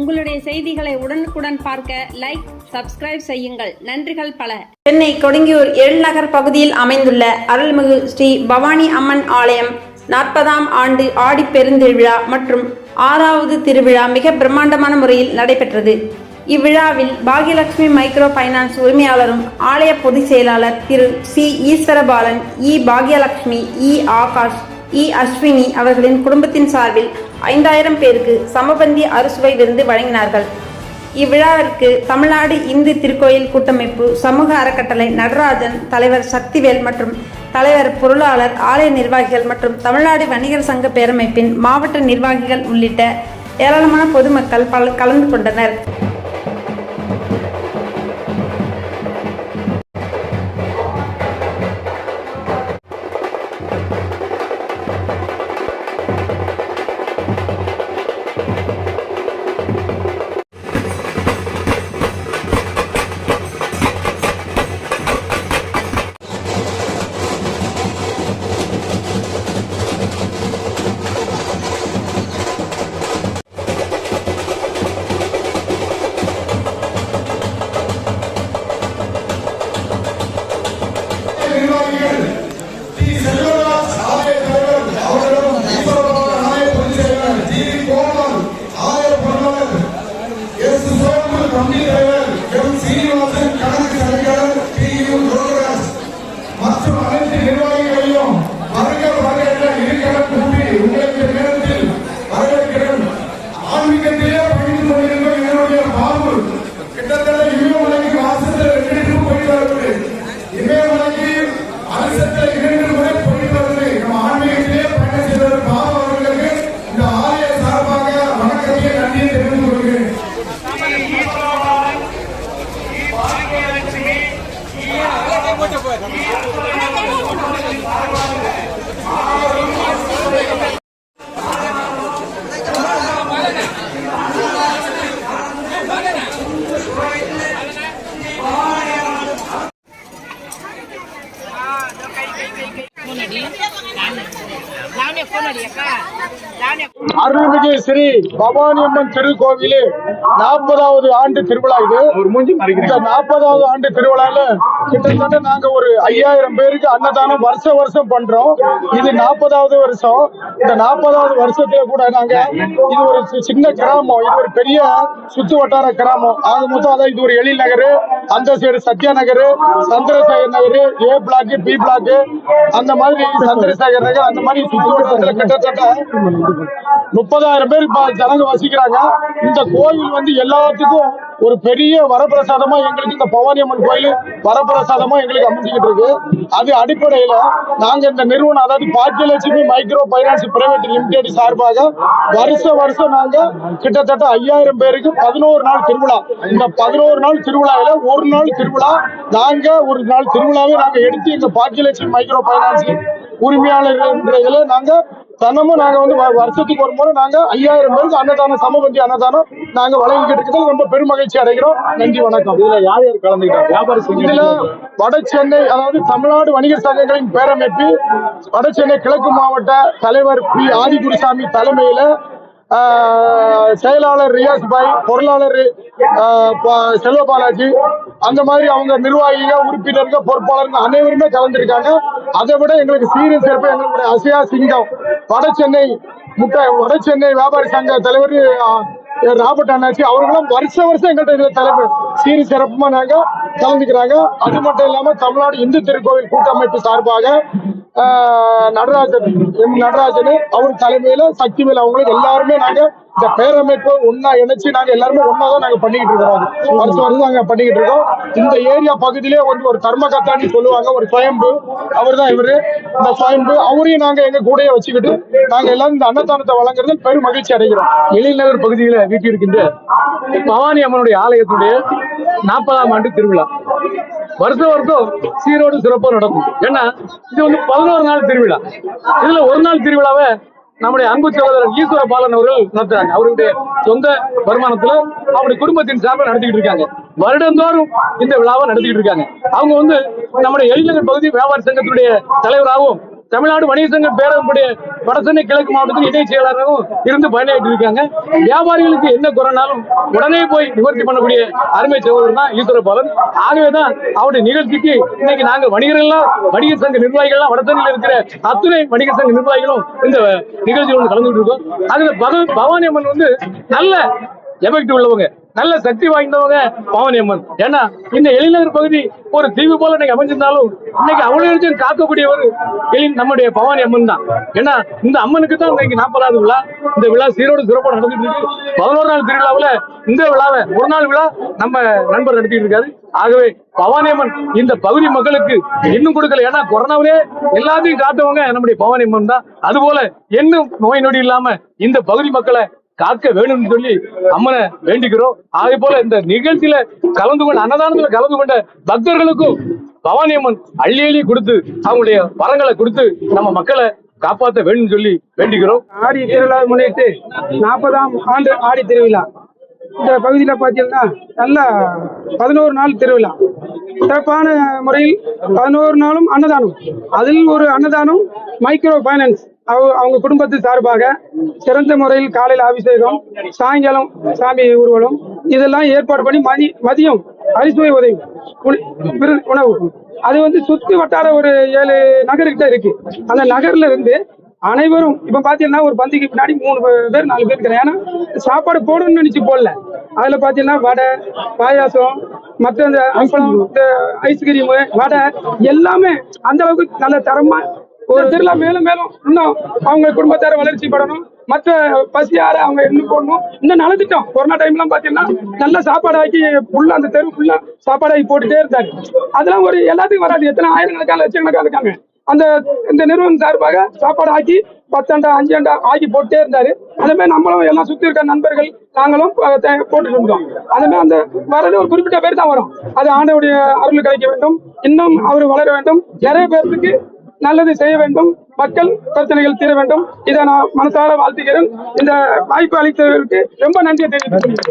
உங்களுடைய செய்திகளை உடனுக்குடன் பார்க்க லைக் சப்ஸ்கிரைப் செய்யுங்கள். நன்றிகள் பல. சென்னை கொடுங்கியூர் எழில்நகர் பகுதியில் அமைந்துள்ள அருள்மிகு ஸ்ரீ பவானி அம்மன் ஆலயம் நாற்பதாம் ஆண்டு ஆடி பெருந்திருவிழா மற்றும் ஆறாவது திருவிழா மிக பிரம்மாண்டமான முறையில் நடைபெற்றது. இவ்விழாவில் பாகியலட்சுமி மைக்ரோ ஃபைனான்ஸ் உரிமையாளரும் ஆலய பொதுச் செயலாளர் திரு C Eswarabalan E Bhagyalakshmi E Aakash E. Ashwini அவர்களின் குடும்பத்தின் சார்பில் ஐந்தாயிரம் பேருக்கு சமபந்தி அறுசுவை விருந்து வழங்கினார்கள். இவ்விழாவிற்கு தமிழ்நாடு இந்து திருக்கோயில் கூட்டமைப்பு சமூக அறக்கட்டளை நடராஜன் தலைவர் சக்திவேல் மற்றும் தலைவர் பொருளாளர் ஆலய நிர்வாகிகள் மற்றும் தமிழ்நாடு வணிகர் சங்க பேரமைப்பின் மாவட்ட நிர்வாகிகள் உள்ளிட்ட ஏராளமான பொதுமக்கள் பலர் கலந்து கொண்டனர். フフフフ。அருள்மிகு ஸ்ரீ பவானி அம்மன் திருக்கோவிலே நாற்பதாவது ஆண்டு திருவிழா இது. இந்த நாற்பதாவது ஆண்டு திருவிழால கிட்டத்தட்ட நாங்க ஒரு ஐயாயிரம் பேருக்கு அன்னதானம் வருஷ வருஷம் பண்றோம். இது நாற்பதாவது வருஷம். இந்த நாற்பதாவது வருஷத்துல கூட நாங்க இது ஒரு சின்ன கிராமம். இது ஒரு பெரிய சுத்து வட்டார கிராமம். ஆக மொத்தம் அதான் இது ஒரு எழில் நகர் அந்த side Sathya Nagar Chandrasekar Nagar A block B block அந்த மாதிரி சந்திரசேகர் நகர் அந்த மாதிரி சுத்து வட்டாரத்துல கிட்டத்தட்ட முப்பதாயிரம் பேர் ஜனங்க வசிக்கிறாங்க. இந்த கோயில் வந்து எல்லாத்துக்கும் ஒரு பெரிய வரப்பிரசாதமா எங்களுக்கு இந்த பவானி அம்மன் கோயில் வரப்பிரசாதமா எங்களுக்கு அமைஞ்சுக்கிட்டு இருக்கு. அது அடிப்படையில நாங்க இந்த நிறுவனம் அதாவது Bhagyalakshmi micro finance private limited சார்பாக வருஷ வருஷம் நாங்க கிட்டத்தட்ட ஐயாயிரம் பேருக்கு பதினோரு நாள் திருவிழா. இந்த பதினோரு நாள் திருவிழாவில ஒரு நாள் திருவிழா. நாங்க ஒரு நாள் திருவிழாவே நாங்க எடுத்து எங்க பாக்கியலட்சுமி மைக்ரோ பைனான்ஸ் உரிமையாளர் நாங்க தினமும் நாங்க வந்து வருஷத்துக்கு ஒரு முறை நாங்க ஐயாயிரம் பேருக்கு அன்னதானம் சமபந்தி அன்னதானம் நாங்க வழங்கிக்கிட்டு இருக்கிறது ரொம்ப பெருமகிழ்ச்சி அடைகிறோம். நன்றி வணக்கம். இதுல யார் யார் கலந்துக்கிட்டாங்க? வியாபாரி இதுல வட சென்னை அதாவது தமிழ்நாடு வணிகர் சங்கங்களின் பேரமைப்பு வட சென்னை கிழக்கு மாவட்ட தலைவர் பி. ஆதிகுருசாமி தலைமையில செயலாளர் ரியாஸ் பாய் பொருளாளர் செல்வ பாலாஜி அந்த மாதிரி அவங்க நிர்வாகிகள் உறுப்பினர்கள் பொறுப்பாளர்கள் அனைவருமே கலந்துருக்காங்க. அதை விட எங்களுக்கு சீரியஸ் சிறப்பு எங்களுடைய அசையா சிங்கம் வட சென்னை முட்டை வட சென்னை வியாபாரி சங்க தலைவர் ராபர்ட் அண்ணாச்சி அவர்களும் வருஷ வருஷம் எங்கள்கிட்ட தலைவர் சீரியஸ் சிறப்புமா நாங்கள் கலந்துக்கிறாங்க அது மட்டும் இல்லாம தமிழ்நாடு இந்து திருக்கோவில் கூட்டமைப்பு சார்பாக நடராஜன் எம் நடராஜன் அவர் தலைமையில சக்திவேல் அவங்களுக்கு எல்லாருமே நாங்க இந்த பேரமைப்பு ஒன்னா இணைச்சு நாங்க எல்லாருமே ஒன்னா தான் நாங்க பண்ணிக்கிட்டு இருக்கிறோம். வருஷம் வருஷம் நாங்க பண்ணிக்கிட்டு இருக்கோம். இந்த ஏரியா பகுதியிலே வந்து ஒரு தர்மகத்தான்னு சொல்லுவாங்க ஒரு சுயம்பு. அவர் தான் இவரு. இந்த சுயம்பு அவரையும் நாங்க எங்க கூடயே வச்சுக்கிட்டு நாங்க எல்லாரும் இந்த அன்னதானத்தை வழங்குறது பெரும் மகிழ்ச்சி அடைகிறோம். எழில்நகர் பகுதியில வீட்டிருக்கின்ற பவானி அம்மனுடைய ஆலயத்துடைய நாற்பதாம் ஆண்டு திருவிழா. வருஷம் வருஷம் சீரோடு சிறப்பாக நடக்கும். ஏன்னா இது வந்து பதினோரு நாள் திருவிழா. இதுல ஒரு நாள் திருவிழாவை நம்முடைய அன்பு சகோதரர் ஈஸ்வர பாலன் அவர்கள் நடத்துறாங்க. அவருடைய சொந்த வருமானத்துல அவருடைய குடும்பத்தின் சார்பில் நடத்திக்கிட்டு இருக்காங்க. வருடந்தோறும் இந்த விழாவை நடத்திக்கிட்டு இருக்காங்க. அவங்க வந்து நம்முடைய எழில்நகர் பகுதி வியாபார சங்கத்தினுடைய தலைவராகவும் தமிழ்நாடு வணிக சங்க பேரவையுடைய வடசென்னை கிழக்கு மாவட்டத்தில் இணை செயலாளராகவும் இருந்து பயணியாற்றி இருக்காங்க. வியாபாரிகளுக்கு என்ன குறைனாலும் உடனே போய் நிவர்த்தி பண்ணக்கூடிய அருமை சகோதரர் தான் ஈஸ்வர பாலன். ஆகவேதான் அவருடைய நிகழ்ச்சிக்கு இன்னைக்கு நாங்க வணிகர்கள்லாம் வணிக சங்க நிர்வாகிகள்லாம் வடசென்னையில் இருக்கிற அத்துணை வணிக சங்க நிர்வாகிகளும் இந்த நிகழ்ச்சியில் வந்து கலந்துகிட்டு இருக்கோம். அதுல பக- பவானி அம்மன் வந்து நல்ல எஃபெக்ட் உள்ளவங்க. நல்ல சக்தி வாய்ந்தவங்க பவானி அம்மன். ஏன்னா இந்த எழிநகர் பகுதி ஒரு தீவு போல இன்னைக்கு அமைஞ்சிருந்தாலும் இன்னைக்கு அவ்வளவு காக்கக்கூடியவர் எழி நம்முடைய பவானி அம்மன் தான். ஏன்னா இந்த அம்மனுக்கு தான் இன்னைக்கு நாற்பதாவது விழா. இந்த விழா சீரோடு சிறப்பாக நடந்துட்டு இருக்கு. பதினோரு நாள் திருவிழாவில் இந்த விழாவை ஒரு நாள் விழா நம்ம நண்பர் நடத்திட்டு இருக்காரு. ஆகவே பவானி அம்மன் இந்த பகுதி மக்களுக்கு இன்னும் கொடுக்கல. ஏன்னா கொரோனாவிலே எல்லாத்தையும் காத்தவங்க நம்முடைய பவானி அம்மன் தான். அதுபோல இன்னும் நோய் நொடி இல்லாம இந்த பகுதி மக்களை காக்க வேணும்னு சொல்லி அம்மனை வேண்டிக்கிறோம் அதே போல இந்த நிகழ்ச்சியில கலந்து கொண்ட அன்னதானத்துல கலந்து கொண்ட பக்தர்களுக்கும் பவானி அம்மன் அள்ளி அள்ளி கொடுத்து அவங்களுடைய வரங்களை கொடுத்து நம்ம மக்களை காப்பாற்ற வேண்டும் சொல்லி வேண்டிக்கிறோம் ஆடி திருவிழா முன்னிட்டு நாற்பதாம் ஆண்டு ஆடி திருவிழா. இந்த பகுதியில் பார்த்தீங்கன்னா நல்ல பதினோரு நாள் திருவிழா. சிறப்பான முறையில் பதினோரு நாளும் அன்னதானம். அதில் ஒரு அன்னதானம் மைக்ரோ ஃபைனான்ஸ் அவ- அவங்க குடும்பத்து சார்பாக சிறந்த முறையில் காலையில் அபிஷேகம் சாயங்காலம் சாமி ஊர்வலம் இதெல்லாம் ஏற்பாடு பண்ணி மதி மதியம் அரிசுவை உதவி உணவு. அது வந்து சுத்தி வட்டார ஒரு ஏழு நகர்கிட்ட இருக்கு. அந்த நகர்ல இருந்து அனைவரும் இப்ப பாத்தீங்கன்னா ஒரு பந்திக்கு பின்னாடி மூணு பேர் நாலு பேர் இருக்கிறாங்க. ஏன்னா சாப்பாடு போடணும்னு நினைச்சு போடல. அதுல பாத்தீங்கன்னா வடை பாயாசம் மற்ற இந்த அப்பளம் இந்த ஐஸ்கிரீம் வடை எல்லாமே அந்த அளவுக்கு நல்ல தரமா ஒரு திருவிழா மேலும் மேலும் இன்னும் அவங்க குடும்பத்தார வளர்ச்சி படணும் மற்ற பசியார அவங்க இன்னும் போடணும். இன்னும் நலத்திட்டம். கொரோனா டைம்லாம் பாத்தீங்கன்னா நல்ல சாப்பாடு ஆக்கி ஃபுல்லா அந்த தெரு ஃபுல்லா சாப்பாடு ஆக்கி போட்டுட்டே இருந்தாரு அதெல்லாம் ஒரு எல்லாத்துக்கும் வராது. எத்தனை ஆயிரக்கணக்கான லட்சக்கணக்கான இருக்காங்க. அந்த இந்த நிறுவனம் சார்பாக சாப்பாடு ஆக்கி பத்தாண்டா அஞ்சாண்டா ஆக்கி போட்டே இருந்தாரு. அதே மாதிரி நம்மளும் எல்லாம் சுத்தி இருக்க நண்பர்கள் நாங்களும் போட்டுட்டு இருந்தோம். அதே மாதிரி அந்த வரது ஒரு குறிப்பிட்ட பேர் தான் வரும். அது ஆண்டவுடைய அருள் கிடைக்க வேண்டும். இன்னும் அவர் வளர வேண்டும். நிறைய பேருக்கு நல்லது செய்ய வேண்டும். மக்கள் பிரச்சனைகள் தீர வேண்டும். இதை நான் மனசார வாழ்த்துகிறேன். இந்த வாய்ப்பு அளித்தவர்களுக்கு ரொம்ப நன்றி தெரிவித்துக்